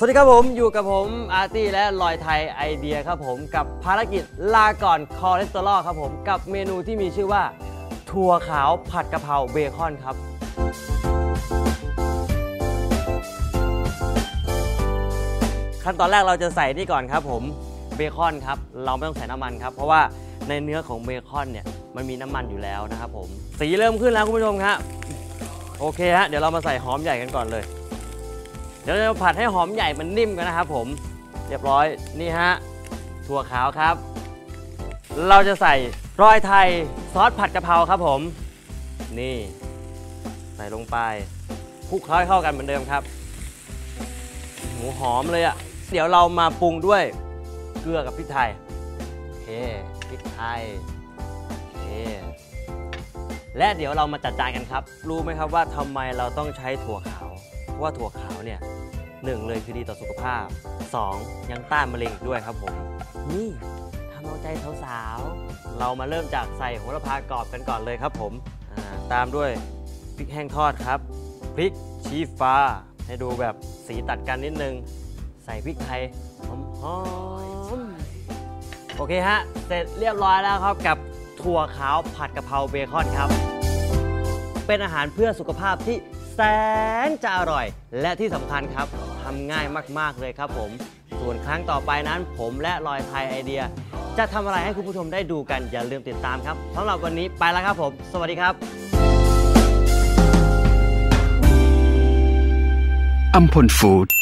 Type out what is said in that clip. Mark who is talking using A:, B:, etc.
A: สวัสดีครับผมอยู่กับผมอาร์ตี้และลอยไทยไอเดียครับผมกับภารกิจลาก่อนคอเลสเตอรอลครับผมกับเมนูที่มีชื่อว่า ถั่วขาวผัดกะเพราเบคอนครับ ขั้นตอนแรกเราจะใส่นี่ก่อนครับผมเบคอนครับเราไม่ต้องใส่น้ำมันครับ เพราะว่าในเนื้อของเบคอนเนี่ยมันมีน้ำมันอยู่แล้วนะครับผมสีเริ่มขึ้นแล้วคุณผู้ชมครับโอเคฮะเดี๋ยวเรามาใส่หอมใหญ่กันก่อนเลย เดี๋ยวเราผัดให้หอมใหญ่มันนิ่มกันนะครับผม เรียบร้อยนี่ฮะถั่วขาวครับ เราจะใส่รอยไทยซอสผัดกะเพราครับผม นี่ ใส่ลงไปคลุกเคล้าเข้ากันเหมือนเดิมครับ หมูหอมเลยอะ่ะ เดี๋ยวเรามาปรุงด้วยเกลือกับพริกไทยโอเคพริกไทยโอเคและเดี๋ยวเรามาจัดจานกันครับ รู้ไหมครับว่าทำไมเราต้องใช้ถั่วขาว ราะว่าถั่วขาวเนี่ยหนึ่งเลยคือดีต่อสุขภาพ 2. ยังต้านมะเร็งอีกด้วยครับผม นี่ทำเอาใจสาวๆ เรามาเริ่มจากใส่โหระพากรอบกันก่อนเลยครับผมตามด้วยพริกแห้งทอดครับ พริกชี้ฟ้า ให้ดูแบบสีตัดกันนิดนึง ใส่พริกไทยหอมๆโอเคฮะ เสร็จเรียบร้อยแล้วครับกับถั่วขาวผัดกะเพราเบคอนครับ เป็นอาหารเพื่อสุขภาพที่ แสนจะอร่อย และที่สำคัญครับทำง่ายมาก ๆ เลยครับผม ส่วนครั้งต่อไปนั้นผมและลอยไทยไอเดีย จะทำอะไรให้คุณผู้ชมได้ดูกันอย่าลืมติดตามครับสำหรับวันนี้ไปแล้วครับผม สวัสดีครับ
B: อัมพลฟู้ด